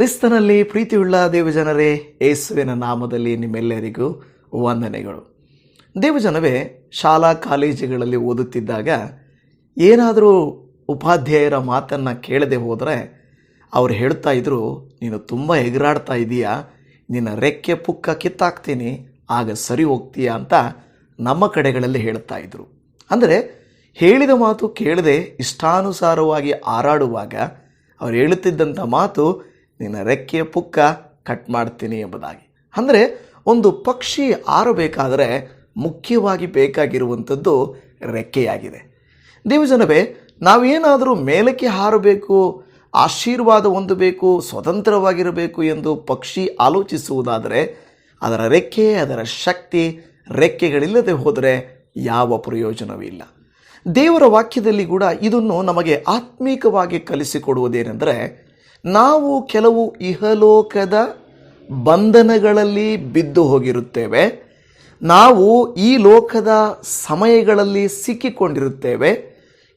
ಕ್ರಿಸ್ತನಲ್ಲಿ ಪ್ರೀತಿಯುಳ್ಳ ದೇವಜನರೇ, ಯೇಸುವಿನ ನಾಮದಲ್ಲಿ ನಿಮ್ಮೆಲ್ಲರಿಗೂ ವಂದನೆಗಳು. ದೇವಜನವೇ, ಶಾಲಾ ಕಾಲೇಜುಗಳಲ್ಲಿ ಓದುತ್ತಿದ್ದಾಗ ಏನಾದರೂ ಉಪಾಧ್ಯಾಯರ ಮಾತನ್ನು ಕೇಳದೆ ಹೋದರೆ ಅವ್ರು ಹೇಳ್ತಾ ಇದ್ರು, ನೀನು ತುಂಬ ಎಗರಾಡ್ತಾ ಇದೀಯಾ? ನಿನ್ನ ರೆಕ್ಕೆ ಪುಕ್ಕ ಕಿತ್ತಾಕ್ತೀನಿ, ಆಗ ಸರಿ ಹೋಗ್ತೀಯಾ? ಅಂತ ನಮ್ಮ ಕಡೆಗಳಲ್ಲಿ ಹೇಳ್ತಾ ಇದ್ರು. ಅಂದರೆ ಹೇಳಿದ ಮಾತು ಕೇಳದೆ ಇಷ್ಟಾನುಸಾರವಾಗಿ ಹಾರಾಡುವಾಗ ಅವ್ರು ಹೇಳುತ್ತಿದ್ದಂಥ ಮಾತು ನಿನ್ನ ರೆಕ್ಕೆಯ ಪುಕ್ಕ ಕಟ್ ಮಾಡ್ತೀನಿ ಎಂಬುದಾಗಿ. ಅಂದರೆ ಒಂದು ಪಕ್ಷಿ ಹಾರಬೇಕಾದರೆ ಮುಖ್ಯವಾಗಿ ಬೇಕಾಗಿರುವಂಥದ್ದು ರೆಕ್ಕೆಯಾಗಿದೆ. ದೇವಜನವೇ ನಾವೇನಾದರೂ ಮೇಲಕ್ಕೆ ಹಾರಬೇಕು, ಆಶೀರ್ವಾದ ಹೊಂದಬೇಕು, ಸ್ವತಂತ್ರವಾಗಿರಬೇಕು ಎಂದು ಪಕ್ಷಿ ಆಲೋಚಿಸುವುದಾದರೆ ಅದರ ರೆಕ್ಕೆ, ಅದರ ಶಕ್ತಿ ರೆಕ್ಕೆಗಳಿಲ್ಲದೆ ಹೋದರೆ ಯಾವ ಪ್ರಯೋಜನವಿಲ್ಲ ದೇವರ ವಾಕ್ಯದಲ್ಲಿ ಕೂಡ ಇದನ್ನು ನಮಗೆ ಆತ್ಮೀಕವಾಗಿ ಕಲಿಸಿಕೊಡುವುದೇನೆಂದರೆ ನಾವು ಕೆಲವು ಇಹಲೋಕದ ಬಂಧನಗಳಲ್ಲಿ ಬಿದ್ದು ಹೋಗಿರುತ್ತೇವೆ. ನಾವು ಈ ಲೋಕದ ಸಮಯಗಳಲ್ಲಿ ಸಿಕ್ಕಿಕೊಂಡಿರುತ್ತೇವೆ.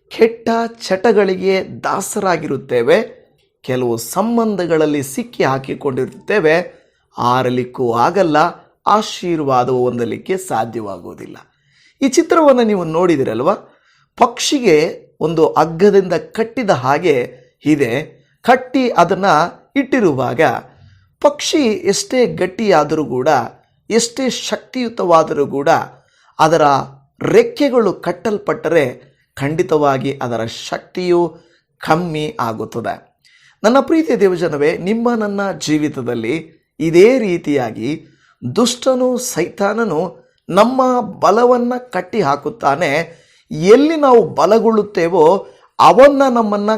ಕೆಟ್ಟ ಚಟಗಳಿಗೆ ದಾಸರಾಗಿರುತ್ತೇವೆ. ಕೆಲವು ಸಂಬಂಧಗಳಲ್ಲಿ ಸಿಕ್ಕಿ ಹಾಕಿಕೊಂಡಿರುತ್ತೇವೆ. ಆರಲಿಕ್ಕೂ ಆಗಲ್ಲ, ಆಶೀರ್ವಾದವು ಹೊಂದಲಿಕ್ಕೆ ಸಾಧ್ಯವಾಗುವುದಿಲ್ಲ. ಈ ಚಿತ್ರವನ್ನು ನೀವು ನೋಡಿದಿರಲ್ವ? ಪಕ್ಷಿಗೆ ಒಂದು ಅಗ್ಗದಿಂದ ಕಟ್ಟಿದ ಹಾಗೆ ಇದೆ. ಕಟ್ಟಿ ಅದನ್ನು ಇಟ್ಟಿರುವಾಗ ಪಕ್ಷಿ ಎಷ್ಟೇ ಗಟ್ಟಿಯಾದರೂ ಕೂಡ, ಎಷ್ಟೇ ಶಕ್ತಿಯುತವಾದರೂ ಕೂಡ ಅದರ ರೆಕ್ಕೆಗಳು ಕಟ್ಟಲ್ಪಟ್ಟರೆ ಖಂಡಿತವಾಗಿ ಅದರ ಶಕ್ತಿಯು ಕಮ್ಮಿ ಆಗುತ್ತದೆ. ನನ್ನ ಪ್ರೀತಿಯ ದೇವಜನವೇ, ನಿಮ್ಮ ನನ್ನ ಜೀವಿತದಲ್ಲಿ ಇದೇ ರೀತಿಯಾಗಿ ದುಷ್ಟನು ಸೈತಾನನು ನಮ್ಮ ಬಲವನ್ನು ಕಟ್ಟಿ ಹಾಕುತ್ತಾನೆ. ಎಲ್ಲಿ ನಾವು ಬಲಗೊಳ್ಳುತ್ತೇವೋ ಅವನ್ನು ನಮ್ಮನ್ನು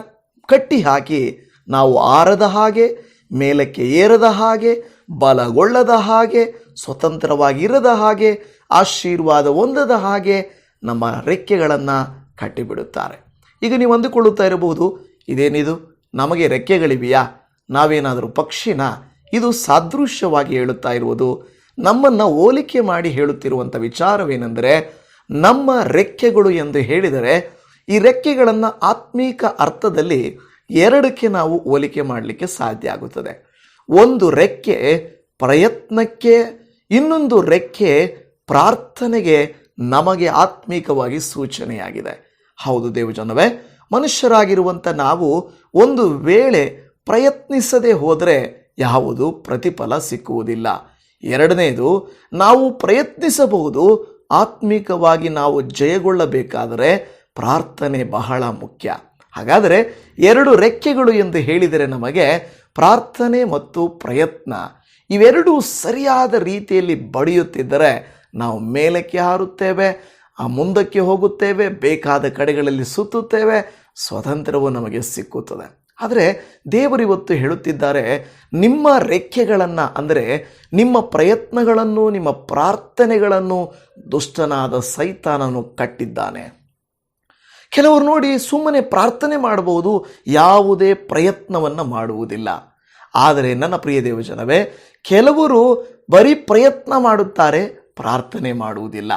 ಕಟ್ಟಿ ಹಾಕಿ ನಾವು ಆರದ ಹಾಗೆ, ಮೇಲಕ್ಕೆ ಏರದ ಹಾಗೆ, ಬಲಗೊಳ್ಳದ ಹಾಗೆ, ಸ್ವತಂತ್ರವಾಗಿರದ ಹಾಗೆ, ಆಶೀರ್ವಾದ ಹೊಂದದ ಹಾಗೆ ನಮ್ಮ ರೆಕ್ಕೆಗಳನ್ನು ಕಟ್ಟಿಬಿಡುತ್ತಾರೆ. ಈಗ ನೀವು ಅಂದುಕೊಳ್ಳುತ್ತಾ ಇರಬಹುದು, ಇದೇನಿದು? ನಮಗೆ ರೆಕ್ಕೆಗಳಿವೆಯಾ? ನಾವೇನಾದರೂ ಪಕ್ಷಿನ? ಇದು ಸಾದೃಶ್ಯವಾಗಿ ಹೇಳುತ್ತಾ ಇರುವುದು. ನಮ್ಮನ್ನು ಹೋಲಿಕೆ ಮಾಡಿ ಹೇಳುತ್ತಿರುವಂಥ ವಿಚಾರವೇನೆಂದರೆ, ನಮ್ಮ ರೆಕ್ಕೆಗಳು ಎಂದು ಹೇಳಿದರೆ, ಈ ರೆಕ್ಕೆಗಳನ್ನು ಆತ್ಮೀಕ ಅರ್ಥದಲ್ಲಿ ಎರಡಕ್ಕೆ ನಾವು ಹೋಲಿಕೆ ಮಾಡಲಿಕ್ಕೆ ಸಾಧ್ಯ ಆಗುತ್ತದೆ. ಒಂದು ರೆಕ್ಕೆ ಪ್ರಯತ್ನಕ್ಕೆ, ಇನ್ನೊಂದು ರೆಕ್ಕೆ ಪ್ರಾರ್ಥನೆಗೆ ನಮಗೆ ಆತ್ಮೀಕವಾಗಿ ಸೂಚನೆಯಾಗಿದೆ. ಹೌದು ದೇವಜನವೇ, ಮನುಷ್ಯರಾಗಿರುವಂಥ ನಾವು ಒಂದು ವೇಳೆ ಪ್ರಯತ್ನಿಸದೆ ಹೋದರೆ ಯಾವುದು ಪ್ರತಿಫಲ ಸಿಕ್ಕುವುದಿಲ್ಲ. ಎರಡನೇದು, ನಾವು ಪ್ರಯತ್ನಿಸಬಹುದು, ಆತ್ಮಿಕವಾಗಿ ನಾವು ಜಯಗೊಳ್ಳಬೇಕಾದರೆ ಪ್ರಾರ್ಥನೆ ಬಹಳ ಮುಖ್ಯ. ಹಾಗಾದರೆ ಎರಡು ರೆಕ್ಕೆಗಳು ಎಂದು ಹೇಳಿದರೆ ನಮಗೆ ಪ್ರಾರ್ಥನೆ ಮತ್ತು ಪ್ರಯತ್ನ ಇವೆರಡೂ ಸರಿಯಾದ ರೀತಿಯಲ್ಲಿ ಬಡಿಯುತ್ತಿದ್ದರೆ ನಾವು ಮೇಲಕ್ಕೆ ಹಾರುತ್ತೇವೆ, ಆ ಮುಂದಕ್ಕೆ ಹೋಗುತ್ತೇವೆ, ಬೇಕಾದ ಕಡೆಗಳಲ್ಲಿ ಸುತ್ತುತ್ತೇವೆ ಸ್ವತಂತ್ರವು ನಮಗೆ ಸಿಕ್ಕುತ್ತದೆ. ಆದರೆ ದೇವರಿವತ್ತು ಹೇಳುತ್ತಿದ್ದಾರೆ, ನಿಮ್ಮ ರೆಕ್ಕೆಗಳನ್ನು ಅಂದರೆ ನಿಮ್ಮ ಪ್ರಯತ್ನಗಳನ್ನು, ನಿಮ್ಮ ಪ್ರಾರ್ಥನೆಗಳನ್ನು ದುಷ್ಟನಾದ ಸೈತಾನನು ಕಟ್ಟಿದ್ದಾನೆ. ಕೆಲವರು ನೋಡಿ ಸುಮ್ಮನೆ ಪ್ರಾರ್ಥನೆ ಮಾಡಬಹುದು, ಯಾವುದೇ ಪ್ರಯತ್ನವನ್ನು ಮಾಡುವುದಿಲ್ಲ. ಆದರೆ ನನ್ನ ಪ್ರಿಯ ದೇವಜನವೇ, ಕೆಲವರು ಬರೀ ಪ್ರಯತ್ನ ಮಾಡುತ್ತಾರೆ, ಪ್ರಾರ್ಥನೆ ಮಾಡುವುದಿಲ್ಲ.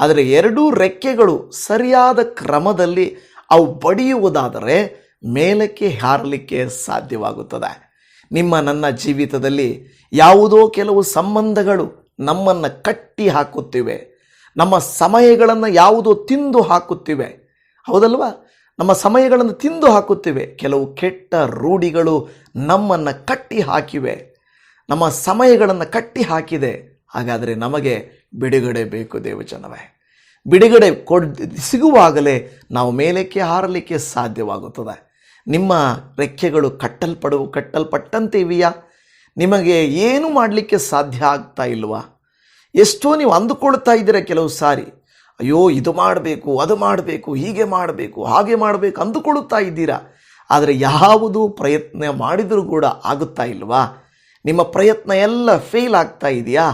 ಆದರೆ ಎರಡೂ ರೆಕ್ಕೆಗಳು ಸರಿಯಾದ ಕ್ರಮದಲ್ಲಿ ಅವು ಬಡಿಯುವುದಾದರೆ ಮೇಲಕ್ಕೆ ಹಾರಲಿಕ್ಕೆ ಸಾಧ್ಯವಾಗುತ್ತದೆ. ನಿಮ್ಮ ನನ್ನ ಜೀವಿತದಲ್ಲಿ ಯಾವುದೋ ಕೆಲವು ಸಂಬಂಧಗಳು ನಮ್ಮನ್ನು ಕಟ್ಟಿ ಹಾಕುತ್ತಿವೆ ನಮ್ಮ ಸಮಯಗಳನ್ನು ಯಾವುದೋ ತಿಂದು ಹಾಕುತ್ತಿವೆ. ಹೌದಲ್ವಾ? ನಮ್ಮ ಸಮಯಗಳನ್ನು ತಿಂದು ಹಾಕುತ್ತಿವೆ. ಕೆಲವು ಕೆಟ್ಟ ರೂಢಿಗಳು ನಮ್ಮನ್ನು ಕಟ್ಟಿ ಹಾಕಿವೆ. ನಮ್ಮ ಸಮಯಗಳನ್ನು ಕಟ್ಟಿ ಹಾಕಿದೆ. ಹಾಗಾದರೆ ನಮಗೆ ಬಿಡುಗಡೆ ಬೇಕು ದೇವಜನವೇ. ಬಿಡುಗಡೆ ಕೊಡ್, ಸಿಗುವಾಗಲೇ ನಾವು ಮೇಲಕ್ಕೆ ಹಾರಲಿಕ್ಕೆ ಸಾಧ್ಯವಾಗುತ್ತದೆ. ನಿಮ್ಮ ರೆಕ್ಕೆಗಳು ಕಟ್ಟಲ್ಪಡು ಕಟ್ಟಲ್ಪಟ್ಟಂತೆ ಇವೆಯಾ ನಿಮಗೆ ಏನು ಮಾಡಲಿಕ್ಕೆ ಸಾಧ್ಯ ಆಗ್ತಾ ಇಲ್ವಾ? ಎಷ್ಟೋ ನೀವು ಅಂದುಕೊಳ್ತಾ ಇದ್ದೀರ ಕೆಲವು ಸಾರಿ. ಅಯ್ಯೋ, ಇದು ಮಾಡಬೇಕು, ಅದು ಮಾಡಬೇಕು, ಹೀಗೆ ಮಾಡಬೇಕು, ಹಾಗೆ ಮಾಡಬೇಕು ಅಂದುಕೊಳ್ಳುತ್ತಾ ಇದ್ದೀರಾ? ಆದರೆ ಯಾವುದು ಪ್ರಯತ್ನ ಮಾಡಿದರೂ ಕೂಡ ಆಗುತ್ತಾ ಇಲ್ವಾ? ನಿಮ್ಮ ಪ್ರಯತ್ನ ಎಲ್ಲ ಫೇಲ್ ಆಗ್ತಾ ಇದೆಯಾ?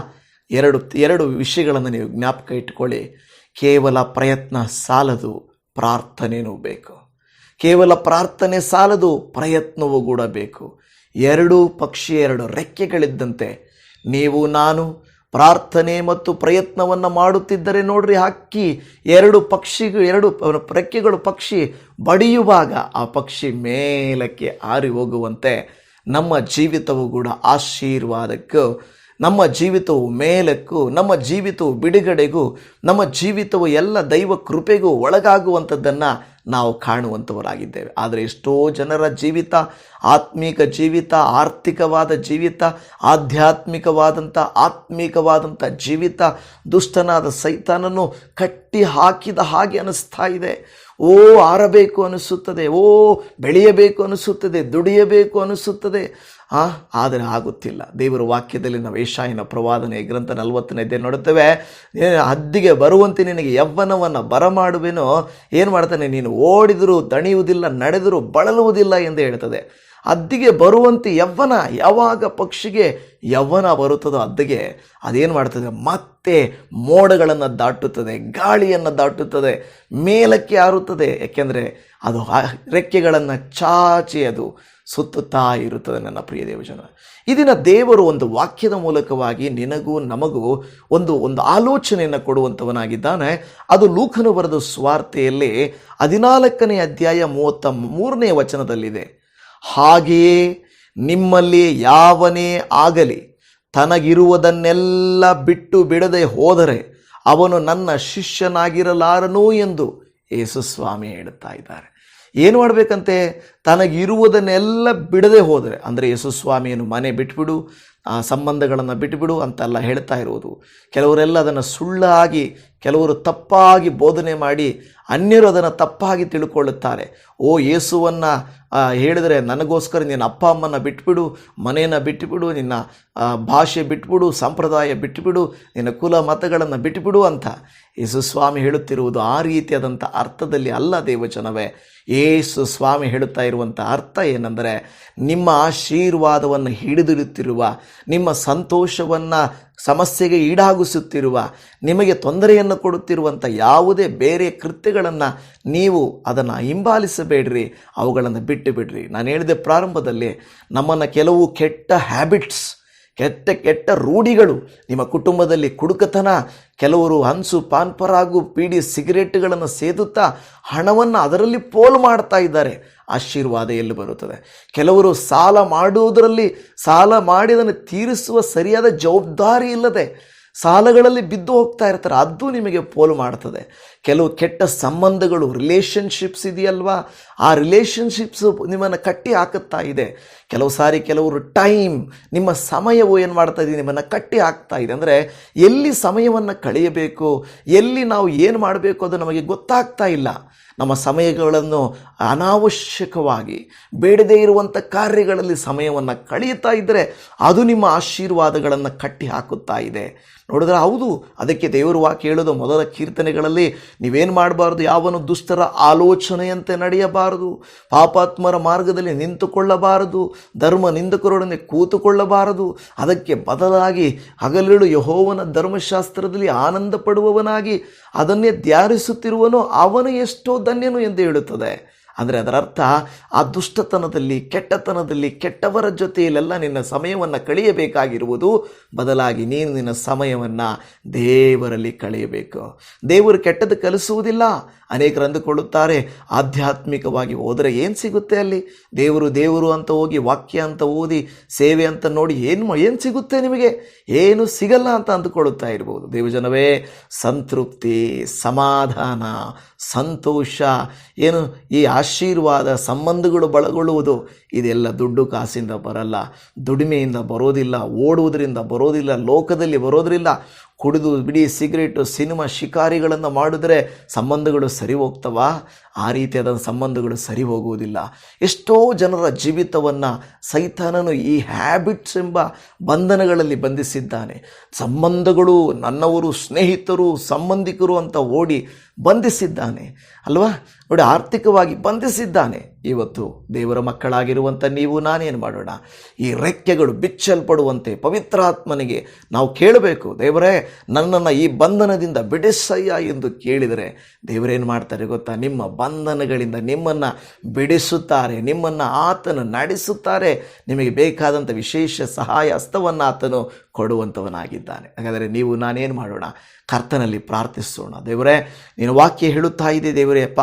ಎರಡು ಎರಡು ವಿಷಯಗಳನ್ನು ನೀವು ಜ್ಞಾಪಕ ಇಟ್ಕೊಳ್ಳಿ ಕೇವಲ ಪ್ರಯತ್ನ ಸಾಲದು ಪ್ರಾರ್ಥನೆಯೂ ಬೇಕು. ಕೇವಲ ಪ್ರಾರ್ಥನೆ ಸಾಲದು ಪ್ರಯತ್ನವೂ ಕೂಡ ಬೇಕು. ಎರಡೂ ಪಕ್ಷಿ ಎರಡು ರೆಕ್ಕೆಗಳಿದ್ದಂತೆ. ನೀವು, ನಾನು ಪ್ರಾರ್ಥನೆ ಮತ್ತು ಪ್ರಯತ್ನವನ್ನು ಮಾಡುತ್ತಿದ್ದರೆ ನೋಡ್ರಿ, ಹಕ್ಕಿ ಎರಡು ಪಕ್ಷಿಗಳು, ಎರಡು ರೆಕ್ಕೆಗಳು ಪಕ್ಷಿ ಬಡಿಯುವಾಗ ಆ ಪಕ್ಷಿ ಮೇಲಕ್ಕೆ ಹಾರಿ ಹೋಗುವಂತೆ ನಮ್ಮ ಜೀವಿತವು ಕೂಡ ಆಶೀರ್ವಾದಕ್ಕೂ, ನಮ್ಮ ಜೀವಿತವು ಮೇಲಕ್ಕೂ, ನಮ್ಮ ಜೀವಿತವು ಬಿಡುಗಡೆಗೂ, ನಮ್ಮ ಜೀವಿತವು ಎಲ್ಲ ದೈವ ಕೃಪೆಗೂ ಒಳಗಾಗುವಂಥದ್ದನ್ನು ನಾವು ಕಾಣುವಂಥವರಾಗಿದ್ದೇವೆ ಆದರೆ ಎಷ್ಟೋ ಜನರ ಜೀವಿತ, ಆತ್ಮೀಕ ಜೀವಿತ, ಆರ್ಥಿಕವಾದ ಜೀವಿತ, ಆಧ್ಯಾತ್ಮಿಕವಾದಂಥ, ಆತ್ಮೀಕವಾದಂಥ ಜೀವಿತ, ದುಷ್ಟನಾದ ಸೈತಾನನ್ನು ಕಟ್ಟಿ ಹಾಕಿದ ಹಾಗೆ ಅನಿಸ್ತಾ ಇದೆ. ಓ, ಆರಬೇಕು ಅನಿಸುತ್ತದೆ. ಓ, ಬೆಳೆಯಬೇಕು ಅನಿಸುತ್ತದೆ. ದುಡಿಯಬೇಕು ಅನಿಸುತ್ತದೆ. ಆ? ಆದರೆ ಆಗುತ್ತಿಲ್ಲ. ದೇವರ ವಾಕ್ಯದಲ್ಲಿ ನಾವು ಏಷಾಯಿನ ಪ್ರವಾದನೆ ಗ್ರಂಥ ನಲವತ್ತನೇದೇ ನೋಡುತ್ತೇವೆ. ಹದ್ದಿಗೆ ಬರುವಂತೆ ನಿನಗೆ ಯವ್ವನವನ್ನು ಬರಮಾಡುವೆನೋ? ಏನು ಮಾಡ್ತಾನೆ? ನೀನು ಓಡಿದರೂ ದಣಿಯುವುದಿಲ್ಲ, ನಡೆದರೂ ಬಳಲುವುದಿಲ್ಲ ಎಂದು ಹೇಳ್ತದೆ. ಹದ್ದಿಗೆ ಬರುವಂತೆ ಯವ್ವನ, ಯಾವಾಗ ಪಕ್ಷಿಗೆ ಯವ್ವನ ಬರುತ್ತದೋ ಅದ್ದಿಗೆ ಅದೇನು ಮಾಡ್ತದೆ? ಮತ್ತೆ ಮೋಡಗಳನ್ನು ದಾಟುತ್ತದೆ, ಗಾಳಿಯನ್ನು ದಾಟುತ್ತದೆ, ಮೇಲಕ್ಕೆ ಹಾರುತ್ತದೆ ಏಕೆಂದರೆ ಅದು ರೆಕ್ಕೆಗಳನ್ನು ಚಾಚಿ ಅದು ಸುತ್ತುತ್ತಾ ಇರುತ್ತದೆ ನನ್ನ ಪ್ರಿಯ ದೇವಜನ ಈ ದಿನ ದೇವರು ಒಂದು ವಾಕ್ಯದ ಮೂಲಕವಾಗಿ ನಿನಗೂ ನಮಗೂ ಒಂದು ಒಂದು ಆಲೋಚನೆಯನ್ನು ಕೊಡುವಂಥವನಾಗಿದ್ದಾನೆ ಅದು ಲೂಕನು ಬರೆದ ಸ್ವಾರ್ಥೆಯಲ್ಲಿ ಹದಿನಾಲ್ಕನೇ ಅಧ್ಯಾಯ ಮೂವತ್ತ ಮೂರನೇ ವಚನದಲ್ಲಿದೆ. ಹಾಗೆಯೇ ನಿಮ್ಮಲ್ಲಿ ಯಾವನೇ ಆಗಲಿ ತನಗಿರುವುದನ್ನೆಲ್ಲ ಬಿಟ್ಟು ಬಿಡದೆ ಹೋದರೆ ಅವನು ನನ್ನ ಶಿಷ್ಯನಾಗಿರಲಾರನು ಎಂದು ಯೇಸುಸ್ವಾಮಿ ಹೇಳುತ್ತಾ ಇದ್ದಾರೆ. ಏನು ಮಾಡಬೇಕಂತೆ? ತನಗಿರುವುದನ್ನೆಲ್ಲ ಬಿಡದೆ ಹೋದರೆ, ಅಂದರೆ ಯೇಸುಸ್ವಾಮಿಯನ್ನು ಮನೆ ಬಿಟ್ಬಿಡು, ಆ ಸಂಬಂಧಗಳನ್ನು ಬಿಟ್ಟುಬಿಡು ಅಂತೆಲ್ಲ ಹೇಳ್ತಾ ಇರುವುದು. ಕೆಲವರೆಲ್ಲ ಅದನ್ನು ಸುಳ್ಳಾಗಿ, ಕೆಲವರು ತಪ್ಪಾಗಿ ಬೋಧನೆ ಮಾಡಿ, ಅನ್ಯರು ಅದನ್ನು ತಪ್ಪಾಗಿ ತಿಳ್ಕೊಳ್ಳುತ್ತಾರೆ. ಓ, ಯೇಸುವನ್ನು ಹೇಳಿದರೆ ನನಗೋಸ್ಕರ ನಿನ್ನ ಅಪ್ಪ ಅಮ್ಮನ ಬಿಟ್ಬಿಡು, ಮನೆಯನ್ನು ಬಿಟ್ಟುಬಿಡು ನಿನ್ನ ಭಾಷೆ ಬಿಟ್ಬಿಡು, ಸಂಪ್ರದಾಯ ಬಿಟ್ಟುಬಿಡು ನಿನ್ನ ಕುಲ ಮತಗಳನ್ನು ಬಿಟ್ಟುಬಿಡು ಅಂತ ಯೇಸು ಸ್ವಾಮಿ ಹೇಳುತ್ತಿರುವುದು ಆ ರೀತಿಯಾದಂಥ ಅರ್ಥದಲ್ಲಿ ಅಲ್ಲ ದೇವಚನವೇ ಯೇಸು ಸ್ವಾಮಿ ಹೇಳುತ್ತಾ ಇರುವಂಥ ಅರ್ಥ ಏನೆಂದರೆ ನಿಮ್ಮ ಆಶೀರ್ವಾದವನ್ನು ಹಿಡಿದಿಡುತ್ತಿರುವ, ನಿಮ್ಮ ಸಂತೋಷವನ್ನು ಸಮಸ್ಯೆಗೆ ಈಡಾಗಿಸುತ್ತಿರುವ, ನಿಮಗೆ ತೊಂದರೆಯನ್ನು ಕೊಡುತ್ತಿರುವಂಥ ಯಾವುದೇ ಬೇರೆ ಕೃತ್ಯಗಳನ್ನು ನೀವು ಅದನ್ನು ಹಿಂಬಾಲಿಸಬೇಡ್ರಿ, ಅವುಗಳನ್ನು ಬಿಟ್ಟು ಬಿಡ್ರಿ. ನಾನು ಹೇಳಿದೆ ಪ್ರಾರಂಭದಲ್ಲಿ ನಮ್ಮನ್ನು ಕೆಲವು ಕೆಟ್ಟ ಹ್ಯಾಬಿಟ್ಸ್ ಕೆಟ್ಟ ಕೆಟ್ಟ ರೂಢಿಗಳು ನಿಮ್ಮ ಕುಟುಂಬದಲ್ಲಿ ಕುಡುಕತನ, ಕೆಲವರು ಹಂಸು ಪಾನ್ಪರಾಗು ಪೀಡಿ ಸಿಗರೇಟ್ಗಳನ್ನು ಸೇದುತ್ತಾ ಹಣವನ್ನು ಅದರಲ್ಲಿ ಪೋಲು ಮಾಡ್ತಾ ಇದ್ದಾರೆ. ಆಶೀರ್ವಾದ ಎಲ್ಲಿ ಬರುತ್ತದೆ? ಕೆಲವರು ಸಾಲ ಮಾಡುವುದರಲ್ಲಿ ಸಾಲ ಮಾಡಿದನ್ನು ತೀರಿಸುವ ಸರಿಯಾದ ಜವಾಬ್ದಾರಿ ಇಲ್ಲದೆ ಸಾಲಗಳಲ್ಲಿ ಬಿದ್ದು ಹೋಗ್ತಾ ಇರ್ತಾರೆ. ಅದು ನಿಮಗೆ ಪೋಲು ಮಾಡ್ತದೆ. ಕೆಲವು ಕೆಟ್ಟ ಸಂಬಂಧಗಳು ರಿಲೇಷನ್ಶಿಪ್ಸ್ ಇದೆಯಲ್ವಾ? ಆ ರಿಲೇಷನ್ಶಿಪ್ಸು ನಿಮ್ಮನ್ನು ಕಟ್ಟಿ ಹಾಕುತ್ತಾ ಇದೆ. ಕೆಲವು ಸಾರಿ ಕೆಲವರು ಟೈಮ್, ನಿಮ್ಮ ಸಮಯವು ಏನು ಮಾಡ್ತಾ ಇದೆ ನಿಮ್ಮನ್ನು ಕಟ್ಟಿ ಹಾಕ್ತಾ ಇದೆ. ಅಂದರೆ ಎಲ್ಲಿ ಸಮಯವನ್ನು ಕಳೆಯಬೇಕು, ಎಲ್ಲಿ ನಾವು ಏನು ಮಾಡಬೇಕು ಅದು ನಮಗೆ ಗೊತ್ತಾಗ್ತಾ ಇಲ್ಲ. ನಮ್ಮ ಸಮಯಗಳನ್ನು ಅನಾವಶ್ಯಕವಾಗಿ, ಬೇಡದೇ ಇರುವಂಥ ಕಾರ್ಯಗಳಲ್ಲಿ ಸಮಯವನ್ನು ಕಳೆಯುತ್ತಾ ಇದ್ದರೆ ಅದು ನಿಮ್ಮ ಆಶೀರ್ವಾದಗಳನ್ನು ಕಟ್ಟಿ ಹಾಕುತ್ತಾ ಇದೆ. ನೋಡಿದ್ರೆ ಹೌದು, ಅದಕ್ಕೆ ದೇವರು ವಾಕ್ಯ ಹೇಳೋದು ಮೊದಲ ಕೀರ್ತನೆಗಳಲ್ಲಿ ನೀವೇನು ಮಾಡಬಾರ್ದು, ಯಾವನು ದುಷ್ಟರ ಆಲೋಚನೆಯಂತೆ ನಡೆಯಬಾರದು, ಪಾಪಾತ್ಮರ ಮಾರ್ಗದಲ್ಲಿ ನಿಂತುಕೊಳ್ಳಬಾರದು ಧರ್ಮ ನಿಂದಕರೊಡನೆ ಕೂತುಕೊಳ್ಳಬಾರದು. ಅದಕ್ಕೆ ಬದಲಾಗಿ ಹಗಲಿರುಳು ಯಹೋವನ ಧರ್ಮಶಾಸ್ತ್ರದಲ್ಲಿ ಆನಂದ ಪಡುವವನಾಗಿ ಅದನ್ನೇ ಧ್ಯಾನಿಸುತ್ತಿರುವನು ಅವನು ಎಷ್ಟೋ ಧನ್ಯನು ಎಂದು ಹೇಳುತ್ತದೆ. ಅಂದರೆ ಅದರ ಅರ್ಥ ಆ ದುಷ್ಟತನದಲ್ಲಿ, ಕೆಟ್ಟತನದಲ್ಲಿ ಕೆಟ್ಟವರ ಜೊತೆಯಲ್ಲೆಲ್ಲ ನಿನ್ನ ಸಮಯವನ್ನು ಕಳೆಯಬೇಕಾಗಿರುವುದು. ಬದಲಾಗಿ ನೀನು ನಿನ್ನ ಸಮಯವನ್ನು ದೇವರಲ್ಲಿ ಕಳೆಯಬೇಕು. ದೇವರು ಕೆಟ್ಟದ್ದು ಕಲಿಸುವುದಿಲ್ಲ. ಅನೇಕರು ಅಂದುಕೊಳ್ಳುತ್ತಾರೆ, ಆಧ್ಯಾತ್ಮಿಕವಾಗಿ ಹೋದರೆ ಏನು ಸಿಗುತ್ತೆ ಅಲ್ಲಿ? ದೇವರು ದೇವರು ಅಂತ ಹೋಗಿ, ವಾಕ್ಯ ಅಂತ ಓದಿ, ಸೇವೆ ಅಂತ ನೋಡಿ ಏನು ಏನು ಸಿಗುತ್ತೆ ನಿಮಗೆ? ಏನು ಸಿಗಲ್ಲ ಅಂತ ಅಂದುಕೊಳ್ಳುತ್ತಾ ಇರ್ಬೋದು. ದೇವಜನವೇ, ಸಂತೃಪ್ತಿ, ಸಮಾಧಾನ, ಸಂತೋಷ, ಏನು ಈ ಆಶೀರ್ವಾದ ಸಂಬಂಧಗಳು ಬಳಗೊಳ್ಳುವುದು. ಇದೆಲ್ಲ ದುಡ್ಡು ಕಾಸಿಂದ ಬರಲ್ಲ. ದುಡಿಮೆಯಿಂದ ಬರೋದಿಲ್ಲ ಓಡುವುದರಿಂದ ಬರೋದಿಲ್ಲ ಲೋಕದಲ್ಲಿ ಬರೋದ್ರಿಲ್ಲ. ಕುಡಿದು ಬಿಡಿ ಸಿಗರೇಟು, ಸಿನಿಮಾ ಶಿಕಾರಿಗಳನ್ನು ಮಾಡಿದ್ರೆ ಸಂಬಂಧಗಳು ಸರಿ ಹೋಗ್ತವಾ ಆ ರೀತಿಯಾದ ಸಂಬಂಧಗಳು ಸರಿ ಹೋಗುವುದಿಲ್ಲ ಎಷ್ಟೋ ಜನರ ಜೀವಿತವನ್ನು ಸೈತಾನನು ಈ ಹ್ಯಾಬಿಟ್ಸ್ ಎಂಬ ಬಂಧನಗಳಲ್ಲಿ ಬಂಧಿಸಿದ್ದಾನೆ. ಸಂಬಂಧಗಳು ನನ್ನವರು, ಸ್ನೇಹಿತರು, ಸಂಬಂಧಿಕರು ಅಂತ ಓಡಿ ಬಂಧಿಸಿದ್ದಾನೆ. ಅಲ್ವಾ? ನೋಡಿ, ಆರ್ಥಿಕವಾಗಿ ಬಂಧಿಸಿದ್ದಾನೆ. ಇವತ್ತು ದೇವರ ಮಕ್ಕಳಾಗಿರುವಂಥ ನೀವು, ನಾನೇನು ಮಾಡೋಣ? ಈ ರೆಕ್ಕೆಗಳು ಬಿಚ್ಚಲ್ಪಡುವಂತೆ ಪವಿತ್ರಾತ್ಮನಿಗೆ ನಾವು ಕೇಳಬೇಕು. ದೇವರೇ ನನ್ನನ್ನು ಈ ಬಂಧನದಿಂದ ಬಿಡಿಸಯ್ಯ ಎಂದು ಕೇಳಿದರೆ ದೇವರೇನು ಮಾಡ್ತಾರೆ ಗೊತ್ತಾ? ನಿಮ್ಮ ಬಂಧನಗಳಿಂದ ನಿಮ್ಮನ್ನು ಬಿಡಿಸುತ್ತಾರೆ, ನಿಮ್ಮನ್ನು ಆತನು ನಡೆಸುತ್ತಾರೆ. ನಿಮಗೆ ಬೇಕಾದಂಥ ವಿಶೇಷ ಸಹಾಯ ಹಸ್ತವನ್ನು ಆತನು ಕೊಡುವಂಥವನಾಗಿದ್ದಾನೆ ಹಾಗಾದರೆ ನೀವು ನಾನೇನು ಮಾಡೋಣ? ಕರ್ತನಲ್ಲಿ ಪ್ರಾರ್ಥಿಸೋಣ. ದೇವರೇ, ನೀನು ವಾಕ್ಯ ಹೇಳುತ್ತಾ ಇದೆ ದೇವರೇ, ಅಪ್ಪ,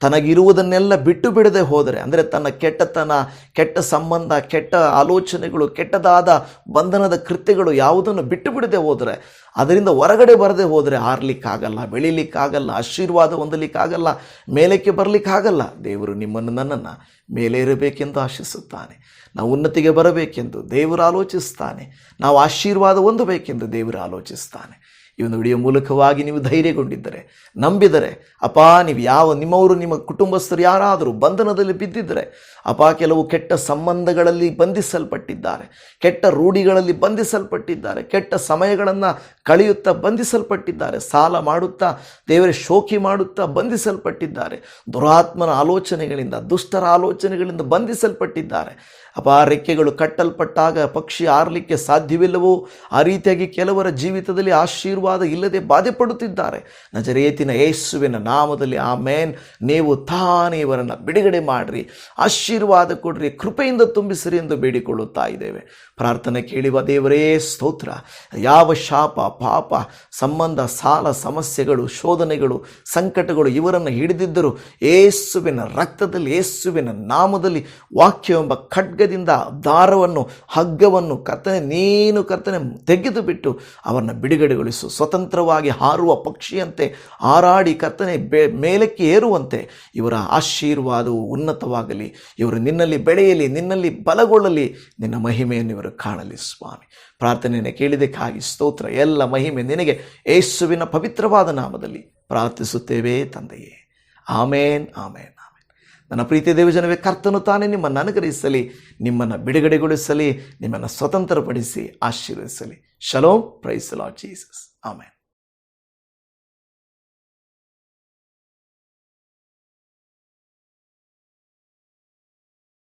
ತನಗಿರುವುದನ್ನೆಲ್ಲ ಬಿಟ್ಟು ಬಿಡದೆ ಹೋದರೆ, ಅಂದರೆ ತನ್ನ ಕೆಟ್ಟತನ, ಕೆಟ್ಟ ಸಂಬಂಧ, ಕೆಟ್ಟ ಆಲೋಚನೆಗಳು, ಕೆಟ್ಟದಾದ ಬಂಧನದ ಕೃತ್ಯಗಳು ಯಾವುದನ್ನು ಬಿಟ್ಟು ಬಿಡದೆ ಹೋದರೆ, ಅದರಿಂದ ಹೊರಗಡೆ ಬರದೆ ಹೋದರೆ ಆರ್ಲಿಕ್ಕಾಗಲ್ಲ, ಬೆಳಿಲಿಕ್ಕಾಗಲ್ಲ, ಆಶೀರ್ವಾದ ಹೊಂದಲಿಕ್ಕಾಗಲ್ಲ, ಮೇಲಕ್ಕೆ ಬರಲಿಕ್ಕಾಗಲ್ಲ. ದೇವರು ನಿಮ್ಮನ್ನು ನನ್ನನ್ನು ಮೇಲೆ ಇರಬೇಕೆಂದು ಆಶಿಸುತ್ತಾನೆ. ನಾವು ಉನ್ನತಿಗೆ ಬರಬೇಕೆಂದು ದೇವರು ಆಲೋಚಿಸ್ತಾನೆ. ನಾವು ಆಶೀರ್ವಾದ ಹೊಂದಬೇಕೆಂದು ದೇವರು ಆಲೋಚಿಸ್ತಾನೆ. ಈ ಒಂದು ವಿಡಿಯೋ ಮೂಲಕವಾಗಿ ನೀವು ಧೈರ್ಯಗೊಂಡಿದ್ದರೆ, ನಂಬಿದರೆ ಅಪಾ ನೀವು ಯಾವ ನಿಮ್ಮವರು, ನಿಮ್ಮ ಕುಟುಂಬಸ್ಥರು ಯಾರಾದರೂ ಬಂಧನದಲ್ಲಿ ಬಿದ್ದಿದ್ದರೆ, ಅಪ್ಪ, ಕೆಲವು ಕೆಟ್ಟ ಸಂಬಂಧಗಳಲ್ಲಿ ಬಂಧಿಸಲ್ಪಟ್ಟಿದ್ದಾರೆ, ಕೆಟ್ಟ ರೂಢಿಗಳಲ್ಲಿ ಬಂಧಿಸಲ್ಪಟ್ಟಿದ್ದಾರೆ, ಕೆಟ್ಟ ಸಮಯಗಳನ್ನು ಕಳೆಯುತ್ತಾ ಬಂಧಿಸಲ್ಪಟ್ಟಿದ್ದಾರೆ, ಸಾಲ ಮಾಡುತ್ತಾ, ದೇವರ ಶೋಕಿ ಮಾಡುತ್ತಾ ಬಂಧಿಸಲ್ಪಟ್ಟಿದ್ದಾರೆ, ದುರಾತ್ಮನ ಆಲೋಚನೆಗಳಿಂದ, ದುಷ್ಟರ ಆಲೋಚನೆಗಳಿಂದ ಬಂಧಿಸಲ್ಪಟ್ಟಿದ್ದಾರೆ. ಅಪ ರೆಕ್ಕೆಗಳು ಕಟ್ಟಲ್ಪಟ್ಟಾಗ ಪಕ್ಷಿ ಆರಲಿಕ್ಕೆ ಸಾಧ್ಯವಿಲ್ಲವೋ? ಆ ರೀತಿಯಾಗಿ ಕೆಲವರ ಜೀವಿತದಲ್ಲಿ ಆಶೀರ್ವಾದ ಇಲ್ಲದೆ ಬಾಧೆ ಪಡುತ್ತಿದ್ದಾರೆ ನಜರೇತಿನ ಯೇಸುವಿನ ನಾಮದಲ್ಲಿ ಆ ಮೇನ್ ನೀವು ತಾನೇ ಇವರನ್ನು ಬಿಡುಗಡೆ ಮಾಡಿರಿ. ಆಶೀರ್ವಾದ ಕೊಡ್ರಿ. ಕೃಪೆಯಿಂದ ತುಂಬಿಸಿರಿ ಎಂದು ಬೇಡಿಕೊಳ್ಳುತ್ತಾ ಇದ್ದೇವೆ. ಪ್ರಾರ್ಥನೆ ಕೇಳಿವ ದೇವರೇ ಸ್ತೋತ್ರ. ಯಾವ ಶಾಪ, ಪಾಪ, ಸಂಬಂಧ, ಸಾಲ, ಸಮಸ್ಯೆಗಳು, ಶೋಧನೆಗಳು, ಸಂಕಟಗಳು ಇವರನ್ನು ಹಿಡಿದಿದ್ದರು ಏಸುವಿನ ರಕ್ತದಲ್ಲಿ, ಏಸುವಿನ ನಾಮದಲ್ಲಿ ವಾಕ್ಯವೆಂಬ ಖಡ್ಗದಿಂದ ದಾರವನ್ನು, ಹಗ್ಗವನ್ನು ಕರ್ತನೆ, ನೀನು ಕರ್ತನೆ ತೆಗೆದು ಬಿಟ್ಟು ಅವರನ್ನು ಬಿಡುಗಡೆಗೊಳಿಸು. ಸ್ವತಂತ್ರವಾಗಿ ಹಾರುವ ಪಕ್ಷಿಯಂತೆ ಹಾರಾಡಿ ಕರ್ತನೆ ಬೆ, ಮೇಲಕ್ಕೆ ಏರುವಂತೆ ಇವರ ಆಶೀರ್ವಾದವು ಉನ್ನತವಾಗಲಿ. ಇವರು ನಿನ್ನಲ್ಲಿ ಬೆಳೆಯಲಿ, ನಿನ್ನಲ್ಲಿ ಬಲಗೊಳ್ಳಲಿ. ನಿನ್ನ ಮಹಿಮೆಯನ್ನು ಇವರು ಕಾಣಲಿ ಸ್ವಾಮಿ. ಪ್ರಾರ್ಥನೆಯನ್ನು ಕೇಳಿದಕ್ಕಾಗಿ ಸ್ತೋತ್ರ, ಎಲ್ಲ ಮಹಿಮೆ ನಿನಗೆ. ಯೇಸುವಿನ ಪವಿತ್ರವಾದ ನಾಮದಲ್ಲಿ ಪ್ರಾರ್ಥಿಸುತ್ತೇವೆ ತಂದೆಯೇ. ಆಮೇನ್ ಆಮೇನ್ ಆಮೇನ್. ನನ್ನ ಪ್ರೀತಿಯ ದೇವಜನವೇ ಕರ್ತನು ತಾನೇ ನಿಮ್ಮನ್ನು ಅನುಗ್ರಹಿಸಲಿ, ನಿಮ್ಮನ್ನು ಬಿಡುಗಡೆಗೊಳಿಸಲಿ, ನಿಮ್ಮನ್ನು ಸ್ವತಂತ್ರಪಡಿಸಿ, ಆಶೀರ್ವದಿಸಲಿ. Shalom praise Lord Jesus. Amen.